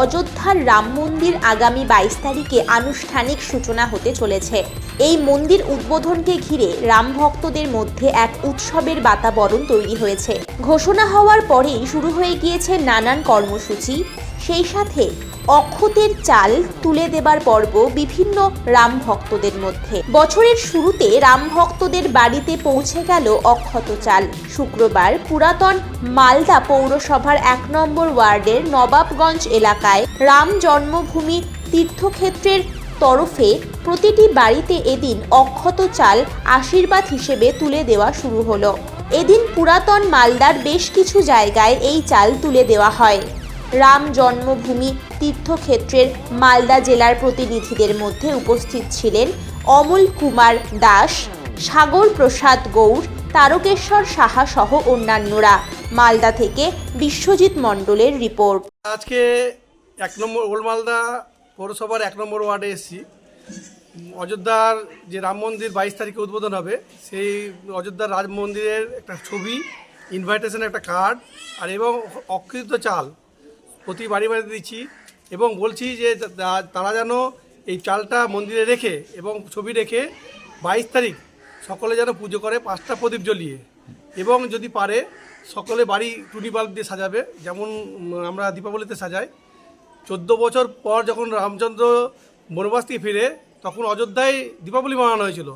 অযোধ্যার রাম মন্দির আগামী বাইশ তারিখে আনুষ্ঠানিক সূচনা হতে চলেছে। এই মন্দির উদ্বোধনকে ঘিরে রাম ভক্তদের মধ্যে এক উৎসবের বাতাবরণ তৈরি হয়েছে। ঘোষণা হওয়ার পরেই শুরু হয়ে গিয়েছে নানান কর্মসূচি। সেই সাথে অক্ষতের চাল তুলে দেবার পর্ব বিভিন্ন রাম ভক্তদের মধ্যে। বছরের শুরুতে রাম ভক্তদের বাড়িতে পৌঁছে গেল অক্ষত চাল। শুক্রবার পুরাতন মালদা পৌরসভার এক নম্বর ওয়ার্ডের নবাবগঞ্জ এলাকায় রাম জন্মভূমি তীর্থক্ষেত্রের তরফে প্রতিটি বাড়িতে এদিন অক্ষত চাল আশীর্বাদ হিসেবে তুলে দেওয়া শুরু হলো। এদিন পুরাতন মালদার বেশ কিছু জায়গায় এই চাল তুলে দেওয়া হয়। রাম জন্মভূমি তীর্থক্ষেত্রের মালদা জেলার প্রতিনিধিদের মধ্যে উপস্থিত ছিলেন অমল কুমার দাস, সাগর প্রসাদ গৌর, তারকেশ্বর সাহা সহ অন্যান্যরা। মালদা থেকে বিশ্বজিৎ মণ্ডলের রিপোর্ট। আজকে এক নম্বর ওল্ড মালদা পৌরসভার এক নম্বর ওয়ার্ডে এসেছি। অযোধ্যার যে রাম মন্দির বাইশ তারিখে উদ্বোধন হবে, সেই অযোধ্যার রাম মন্দিরের একটা ছবি ইনভাইটেশনের একটা কার্ড আর এবং অকৃত চাল প্রতি বাড়ি বাড়িতে দিচ্ছি এবং বলছি যে তারা যেন এই চালটা মন্দিরে রেখে এবং ছবি রেখে বাইশ তারিখ সকলে যেন পুজো করে, পাঁচটা প্রদীপ জ্বলিয়ে। এবং যদি পারে, সকলে বাড়ি টুনি বাল্ব দিয়ে সাজাবে, যেমন আমরা দীপাবলিতে সাজাই। চোদ্দ বছর পর যখন রামচন্দ্র বনবাস থেকে ফিরে, তখন অযোধ্যায় দীপাবলি মানানো হয়েছিল।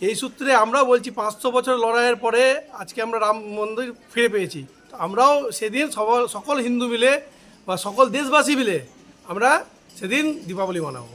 এই সূত্রে আমরাও বলছি পাঁচশো বছর লড়াইয়ের পরে আজকে আমরা রাম মন্দির ফিরে পেয়েছি। আমরাও সেদিন সকল সকল হিন্দু মিলে বা সকল দেশবাসী মিলে আমরা সেদিন দীপাবলি মানাবো।